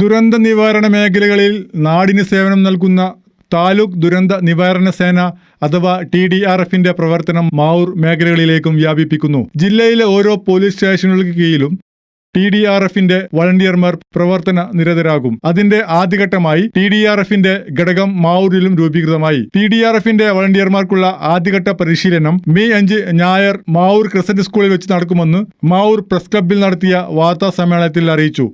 ദുരന്ത നിവാരണ മേഖലകളിൽ നാടിന് സേവനം നൽകുന്ന താലൂക്ക് ദുരന്ത നിവാരണ സേന അഥവാ ടി ഡി ആർ എഫിന്റെ പ്രവർത്തനം മാവൂർ മേഖലകളിലേക്കും വ്യാപിപ്പിക്കുന്നു. ജില്ലയിലെ ഓരോ പോലീസ് സ്റ്റേഷനുകൾക്ക് കീഴിലും ടി ഡി ആർ എഫിന്റെ വളണ്ടിയർമാർ പ്രവർത്തന നിരതരാകും. അതിന്റെ ആദ്യഘട്ടമായി ടി ഡി ആർ എഫിന്റെ ഘടകം മാവൂരിലും രൂപീകൃതമായി. ടി ഡി ആർ എഫിന്റെ വളണ്ടിയർമാർക്കുള്ള ആദ്യഘട്ട പരിശീലനം മെയ് അഞ്ച് ഞായർ മാവൂർ ക്രിസന്റ് സ്കൂളിൽ വെച്ച് നടക്കുമെന്ന് മാവൂർ പ്രസ് ക്ലബിൽ നടത്തിയ വാർത്താ സമ്മേളനത്തിൽ അറിയിച്ചു.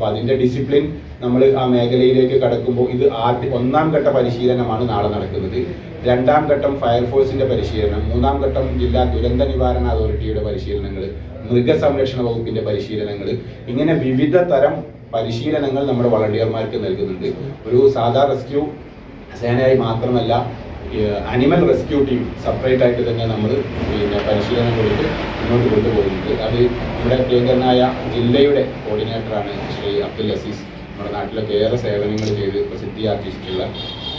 അപ്പോൾ അതിന്റെ ഡിസിപ്ലിൻ നമ്മൾ ആ മേഖലയിലേക്ക് കടക്കുമ്പോൾ ഇത് ആദ്യ ഒന്നാം ഘട്ട പരിശീലനമാണ് നാളെ നടക്കുന്നത്. രണ്ടാം ഘട്ടം ഫയർഫോഴ്സിന്റെ പരിശീലനം മൂന്നാം ഘട്ടം ജില്ലാ ദുരന്ത നിവാരണ അതോറിറ്റിയുടെ പരിശീലനങ്ങൾ മൃഗസംരക്ഷണ വകുപ്പിന്റെ പരിശീലനങ്ങൾ ഇങ്ങനെ വിവിധ തരം പരിശീലനങ്ങൾ നമ്മുടെ വളണ്ടിയർമാർക്ക് നൽകുന്നുണ്ട്. ഒരു സാധാ റെസ്ക്യൂ സേനയായി മാത്രമല്ല അനിമൽ റെസ്ക്യൂ ടീം സെപ്പറേറ്റ് ആയിട്ട് തന്നെ നമ്മൾ പിന്നെ പരിശീലനം കൊടുത്ത് മുന്നോട്ട് കൊണ്ടുപോകുന്നുണ്ട് അത് നമ്മുടെ പ്രിയങ്കരനായ ജില്ലയുടെ കോർഡിനേറ്ററാണ് ശ്രീ അബ്ദുൽ അസീസ്. നമ്മുടെ നാട്ടിലൊക്കെ ഏറെ സേവനങ്ങൾ ചെയ്ത് പ്രസിദ്ധിയാക്കിയിട്ടുള്ള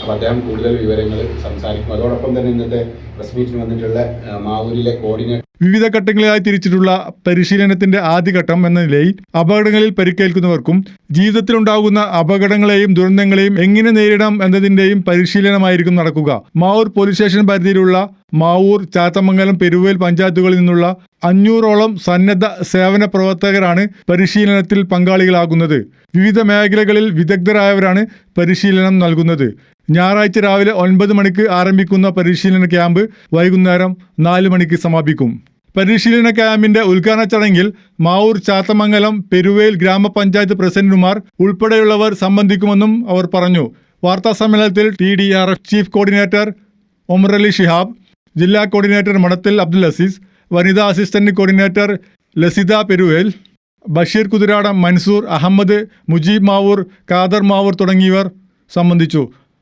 അപ്പോൾ അദ്ദേഹം കൂടുതൽ വിവരങ്ങൾ സംസാരിക്കും. അതോടൊപ്പം തന്നെ ഇന്നത്തെ വന്നിട്ടുള്ള മാവൂരിലെ കോർഡിനേറ്റർ വിവിധ ഘട്ടങ്ങളിലായി തിരിച്ചിട്ടുള്ള പരിശീലനത്തിന്റെ ആദ്യഘട്ടം എന്ന നിലയിൽ അപകടങ്ങളിൽ പരിക്കേൽക്കുന്നവർക്കും ജീവിതത്തിലുണ്ടാകുന്ന അപകടങ്ങളെയും ദുരന്തങ്ങളെയും എങ്ങനെ നേരിടാം എന്നതിന്റെയും പരിശീലനമായിരിക്കും നടക്കുക. മാവൂർ പോലീസ് സ്റ്റേഷൻ പരിധിയിലുള്ള മാവൂർ ചാത്തമംഗലം പെരുവേൽ പഞ്ചായത്തുകളിൽ നിന്നുള്ള അഞ്ഞൂറോളം സന്നദ്ധ സേവന പ്രവർത്തകരാണ് പരിശീലനത്തിൽ പങ്കാളികളാകുന്നത്. വിവിധ മേഖലകളിൽ വിദഗ്ധരായവരാണ് പരിശീലനം നൽകുന്നത്. ഞായറാഴ്ച രാവിലെ ഒൻപത് മണിക്ക് ആരംഭിക്കുന്ന പരിശീലന ക്യാമ്പ് വൈകുന്നേരം നാല് മണിക്ക് സമാപിക്കും. പരിശീലന ക്യാമ്പിന്റെ ഉദ്ഘാടന ചടങ്ങിൽ മാവൂർ ചാത്തമംഗലം പെരുവേൽ ഗ്രാമപഞ്ചായത്ത് പ്രസിഡന്റുമാർ ഉൾപ്പെടെയുള്ളവർ സംബന്ധിക്കുമെന്നും അവർ പറഞ്ഞു. വാർത്താ സമ്മേളനത്തിൽ T D R F chief coordinator Omarali Shihab ജില്ലാ കോർഡിനേറ്റർ മണത്തിൽ അബ്ദുൽ അസീസ് വനിതാ അസിസ്റ്റന്റ് കോർഡിനേറ്റർ ലസിത പെരുവേൽ ബഷീർ കുതിരാടം മൻസൂർ അഹമ്മദ് മുജീബ് മാവൂർ കാദർ മാവൂർ തുടങ്ങിയവർ സംബന്ധിച്ചു.